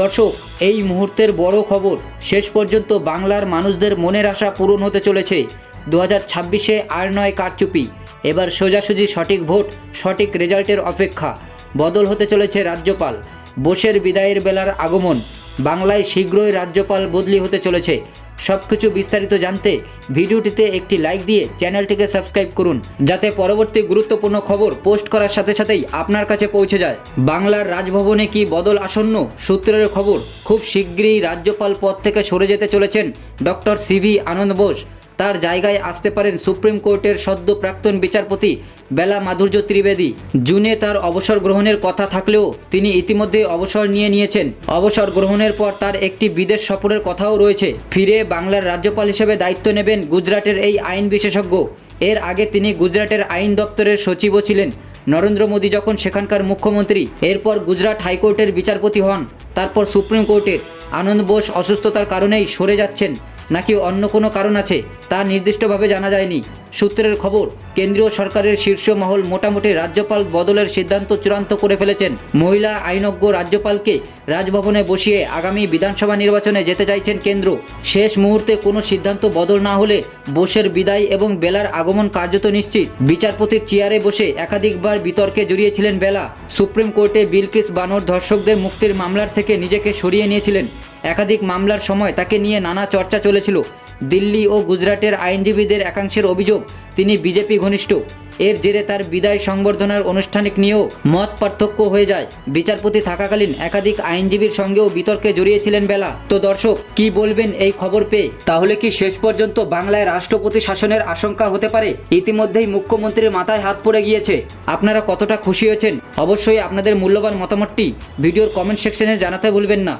দর্শক, এই মুহূর্তের বড় খবর, শেষ পর্যন্ত বাংলার মানুষদের মনের আশা পূরণ হতে চলেছে। দু হাজার ছাব্বিশে আর নয় কারচুপি। এবার সোজাসুজি সঠিক ভোট, সঠিক রেজাল্টের অপেক্ষা। বদল হতে চলেছে রাজ্যপাল। বোসের বিদায়ের বেলার আগমন। বাংলায় শীঘ্রই রাজ্যপাল বদলি হতে চলেছে। সব কিছু বিস্তারিত জানতে ভিডিওটিতে একটি লাইক দিয়ে চ্যানেলটিকে সাবস্ক্রাইব করুন, যাতে পরবর্তী গুরুত্বপূর্ণ খবর পোস্ট করার সাথে সাথেই আপনার কাছে পৌঁছে যায়। বাংলার রাজভবনে কি বদল আসন্ন সূত্রের খবর? খুব শীঘ্রই রাজ্যপাল পদ থেকে সরে যেতে চলেছেন ডক্টর সিভি আনন্দ বোস। তার জায়গায় আসতে পারেন সুপ্রিম কোর্টের সদ্য প্রাক্তন বিচারপতি বেলা মাধুর্য ত্রিবেদী। জুনে তার অবসর গ্রহণের কথা থাকলেও তিনি ইতিমধ্যে অবসর নিয়ে নিয়েছেন। অবসর গ্রহণের পর তার একটি বিদেশ সফরের কথাও রয়েছে। ফিরে বাংলার রাজ্যপাল হিসেবে দায়িত্ব নেবেন গুজরাটের এই আইন বিশেষজ্ঞ। এর আগে তিনি গুজরাটের আইন দপ্তরের সচিবও ছিলেন। নরেন্দ্র মোদী যখন সেখানকার মুখ্যমন্ত্রী, এরপর গুজরাট হাইকোর্টের বিচারপতি হন। তারপর সুপ্রিম কোর্টের আনন্দ বোস অসুস্থতার কারণেই সরে যাচ্ছেন। নাকি অন্য কোনো কারণ আছে তা নির্দিষ্টভাবে জানা যায়নি। সূত্রের খবর, কেন্দ্রীয় সরকারের শীর্ষ মহল মোটামুটি রাজ্যপাল বদলের সিদ্ধান্ত চূড়ান্ত করে ফেলেছেন। মহিলা আইনজ্ঞ রাজ্যপালকে রাজভবনে বসিয়ে আগামী বিধানসভা নির্বাচনে যেতে চাইছেন কেন্দ্র। শেষ মুহূর্তে কোনো সিদ্ধান্ত বদল না হলে বোসের বিদায় এবং বেলার আগমন কার্যত নিশ্চিত। বিচারপতির চেয়ারে বসে একাধিকবার বিতর্কে জড়িয়েছিলেন বেলা। সুপ্রিম কোর্টে বিলকিস বানর ধর্ষকদের মুক্তির মামলার থেকে নিজেকে সরিয়ে নিয়েছিলেন। একাধিক মামলার সময় তাকে নিয়ে নানা চর্চা চলেছিল। দিল্লি ও গুজরাটের আইনজীবীদের একাংশের অভিযোগ, তিনি বিজেপি ঘনিষ্ঠ। এর জেরে তার বিদায় সংবর্ধনার আনুষ্ঠানিক নিয়েও মত পার্থক্য হয়ে যায়। বিচারপতি থাকাকালীন একাধিক আইনজীবীর সঙ্গেও বিতর্কে জড়িয়েছিলেন বেলা। তো দর্শক, কি বলবেন এই খবর পেয়ে? তাহলে কি শেষ পর্যন্ত বাংলায় রাষ্ট্রপতি শাসনের আশঙ্কা হতে পারে? ইতিমধ্যেই মুখ্যমন্ত্রীর মাথায় হাত পড়ে গিয়েছে। আপনারা কতটা খুশি হয়েছেন? অবশ্যই আপনাদের মূল্যবান মতামতটি ভিডিওর কমেন্ট সেকশনে জানাতে ভুলবেন না।